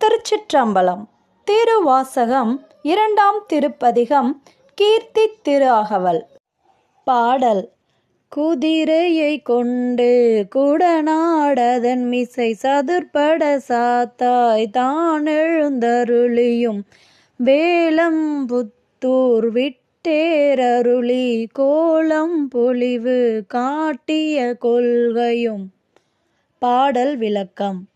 திருச்சிற்றம்பலம். திருவாசகம் இரண்டாம் திருப்பதிகம் கீர்த்தி திரு அகவல் பாடல் குதிரையை கொண்டு குடநாடதன் மிசை சதுர்பட சாத்தாய் தான் எழுந்தருளியும். வேலம் புத்தூர் விட்டேரருளி கோலம் பொலிவு காட்டிய கொள்கையும். பாடல் விளக்கம்.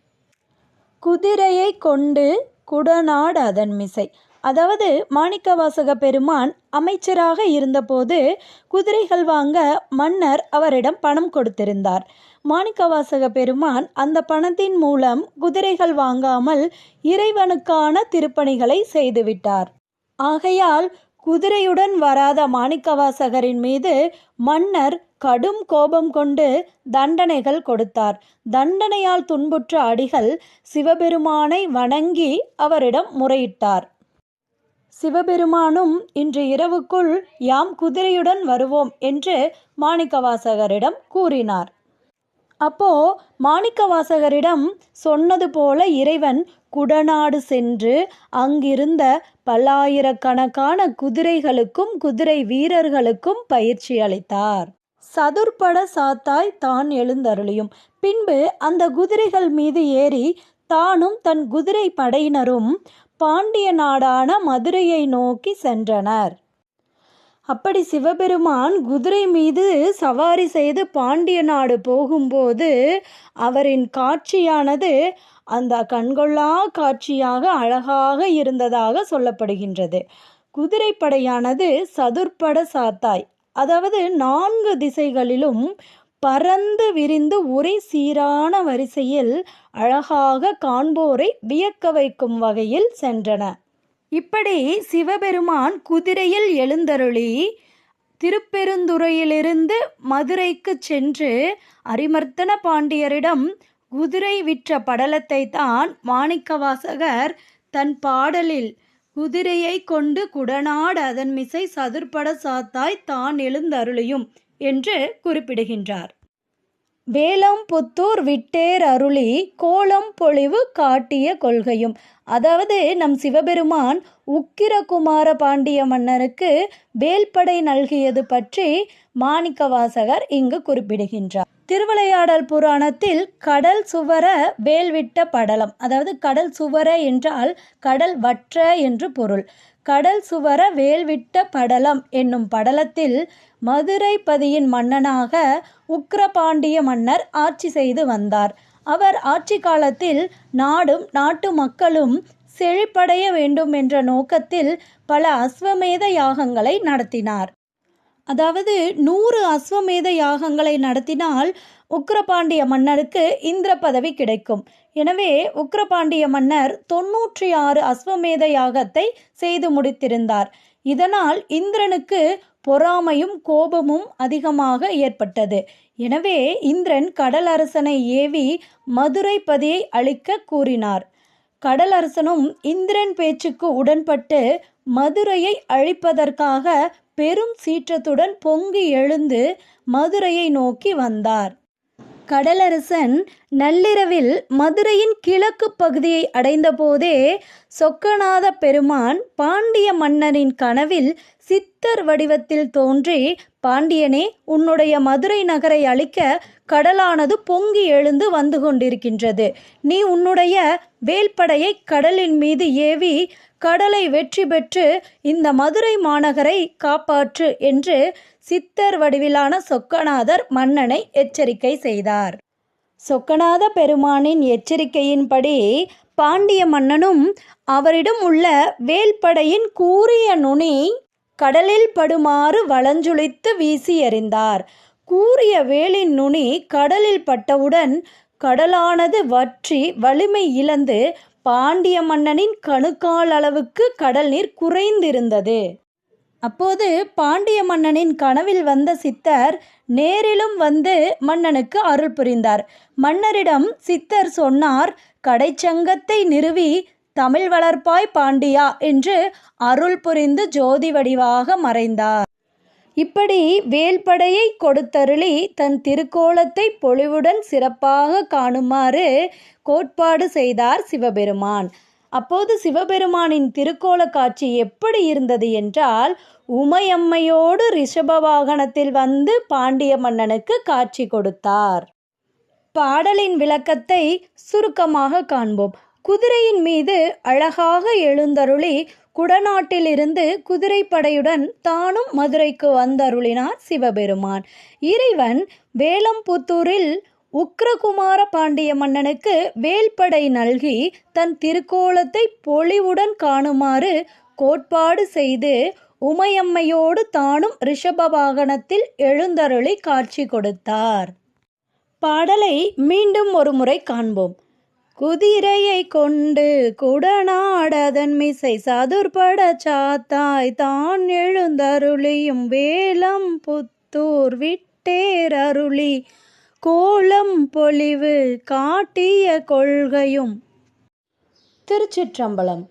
குதிரையை கொண்டு குடநாடு அதன் மிசை. அதாவது மாணிக்கவாசக பெருமான் அமைச்சராக இருந்தபோது குதிரைகள் வாங்க மன்னர் அவரிடம் பணம் கொடுத்திருந்தார். மாணிக்கவாசக பெருமான் அந்த பணத்தின் மூலம் குதிரைகள் வாங்காமல் இறைவனுக்கான திருப்பணிகளை செய்துவிட்டார். ஆகையால் குதிரையுடன் வராத மாணிக்கவாசகரின் மீது மன்னர் கடும் கோபம் கொண்டு தண்டனைகள் கொடுத்தார். தண்டனையால் துன்புற்ற அடிகள் சிவபெருமானை வணங்கி அவரிடம் முறையிட்டார். சிவபெருமானும் இன்று இரவுக்குள் யாம் குதிரையுடன் வருவோம் என்று மாணிக்கவாசகரிடம் கூறினார். அப்போ மாணிக்கவாசகரிடம் சொன்னது போல இறைவன் குடநாடு சென்று அங்கிருந்த பல்லாயிரக்கணக்கான குதிரைகளுக்கும் குதிரை வீரர்களுக்கும் பயிற்சி அளித்தார். சதுர்பட சாத்தாய் தான் எழுந்தருளியும். பின்பு அந்த குதிரைகள் மீது ஏறி தானும் தன் குதிரை படையினரும் பாண்டிய நாடான மதுரையை நோக்கி சென்றனர். அப்படி சிவபெருமான் குதிரை மீது சவாரி செய்து பாண்டிய நாடு போகும்போது அவரின் காட்சியானது அந்த கண்கொள்ளா காட்சியாக அழகாக இருந்ததாக சொல்லப்படுகின்றது. குதிரைப்படையானது சதுர்பட சாத்தாய் அதாவது நான்கு திசைகளிலும் பறந்து விரிந்து ஒரே சீரான வரிசையில் அழகாக காண்போரை வியக்க வைக்கும் வகையில் சென்றன. இப்படி சிவபெருமான் குதிரையில் எழுந்தருளி திருப்பெருந்துறையிலிருந்து மதுரைக்கு சென்று அரிமர்த்தன பாண்டியரிடம் குதிரை விற்ற படலத்தை தான் மாணிக்கவாசகர் தன் பாடலில் குதிரையை கொண்டு குடநாடு அதன் மிசை சதுர்பட சாத்தாய் தான் எழுந்தருளியும் என்று குறிப்பிடுகின்றார். வேலம் புத்தூர் விட்டேர் அருளி கோலம் பொழிவு காட்டிய கொள்கையும் அதாவது நம் சிவபெருமான் உக்கிரகுமார பாண்டிய மன்னருக்கு வேல்படை நல்கியது பற்றி மாணிக்கவாசகர் இங்கு குறிப்பிடுகின்றார். திருவிளையாடல் புராணத்தில் கடல் சுவர வேல்விட்ட படலம் அதாவது கடல் சுவர என்றால் கடல் வற்ற என்று பொருள். கடல் சுவர வேல்விட்ட படலம் என்னும் படலத்தில் மதுரை பதியின் மன்னனாக உக்ரபாண்டிய மன்னர் ஆட்சி செய்து வந்தார். அவர் ஆட்சி காலத்தில் நாடும் நாட்டு மக்களும் செழிப்படைய வேண்டும் என்ற நோக்கத்தில் பல அஸ்வமேத யாகங்களை நடத்தினார். அதாவது நூறு அஸ்வமேத யாகங்களை நடத்தினால் உக்கிரபாண்டிய மன்னருக்கு இந்திர பதவி கிடைக்கும். எனவே உக்கிரபாண்டிய மன்னர் தொன்னூற்றி ஆறு அஸ்வமேத யாகத்தை செய்து முடித்திருந்தார். இதனால் இந்திரனுக்கு பொறாமையும் கோபமும் அதிகமாக ஏற்பட்டது. எனவே இந்திரன் கடல் அரசனை ஏவி மதுரை பதியை அழிக்க கூறினார். கடலரசனும் இந்திரன் பேச்சுக்கு உடன்பட்டு மதுரையை அழிப்பதற்காக பெரும் சீற்றத்துடன் பொங்கி எழுந்து மதுரையை நோக்கி வந்தார். கடலரசன் நள்ளிரவில் மதுரையின் கிழக்கு பகுதியை அடைந்தபோதே சொக்கநாத பெருமான் பாண்டிய மன்னரின் கனவில் சித்தர் வடிவத்தில் தோன்றி பாண்டியனே உன்னுடைய மதுரை நகரை அழிக்க கடலானது பொங்கி எழுந்து வந்து கொண்டிருக்கின்றது. நீ உன்னுடைய வேல்படையை கடலின் மீது ஏவி கடலை வெற்றி பெற்று இந்த மதுரை மாநகரை காப்பாற்று என்று சித்தர் வடிவிலான சொக்கநாதர் மன்னனை எச்சரிக்கை செய்தார். சொக்கநாத பெருமானின் எச்சரிக்கையின்படி பாண்டிய மன்னனும் அவரிடம் உள்ள வேல்படையின் கூறிய நுனி கடலில் படுமாறு வளஞ்சுழித்து வீசி எறிந்தார். கூறிய வேலின் நுனி கடலில் பட்டவுடன் கடலானது வற்றி வலிமை இழந்து பாண்டிய மன்னனின் கணுக்கால் அளவுக்கு கடல் நீர் குறைந்திருந்தது. அப்போது பாண்டிய மன்னனின் கனவில் வந்த சித்தர் நேரிலும் வந்து மன்னனுக்கு அருள் புரிந்தார். மன்னரிடம் சித்தர் சொன்னார் கடைச்சங்கத்தை நிறுவி தமிழ் வளர்ப்பாய் பாண்டியா என்று அருள் புரிந்து ஜோதி வடிவாக மறைந்தார். இப்படி வேல்படையை கொடுத்தருளி தன் திருக்கோலத்தை பொலிவுடன் சிறப்பாக காணுமாறு கோட்பாடு செய்தார் சிவபெருமான். அப்போது சிவபெருமானின் திருக்கோல காட்சி எப்படி இருந்தது என்றால் உமையம்மையோடு ரிஷப வாகனத்தில் வந்து பாண்டிய மன்னனுக்கு காட்சி கொடுத்தார். பாடலின் விளக்கத்தை சுருக்கமாக காண்போம். குதிரையின் மீது அழகாக எழுந்தருளி குடநாட்டிலிருந்து குதிரைப்படையுடன் தானும் மதுரைக்கு வந்தருளினார் சிவபெருமான். இறைவன் வேலம்புத்தூரில் உக்ரகுமார பாண்டிய மன்னனுக்கு வேல்படை நல்கி தன் திருக்கோலத்தை பொலிவுடன் காணுமாறு கோட்பாடு செய்து உமையம்மையோடு தானும் ரிஷப வாகனத்தில் எழுந்தருளி காட்சி கொடுத்தார். பாடலை மீண்டும் ஒரு முறை காண்போம். குதிரையை கொண்டு குடநாடதன் மிசை சதுர்பட சாத்தாய் தான் எழுந்தருளியும் வேலம் புத்தூர் விட்டேரருளி கோலம் பொலிவு காட்டிய கொள்கையும். திருச்சிற்றம்பலம்.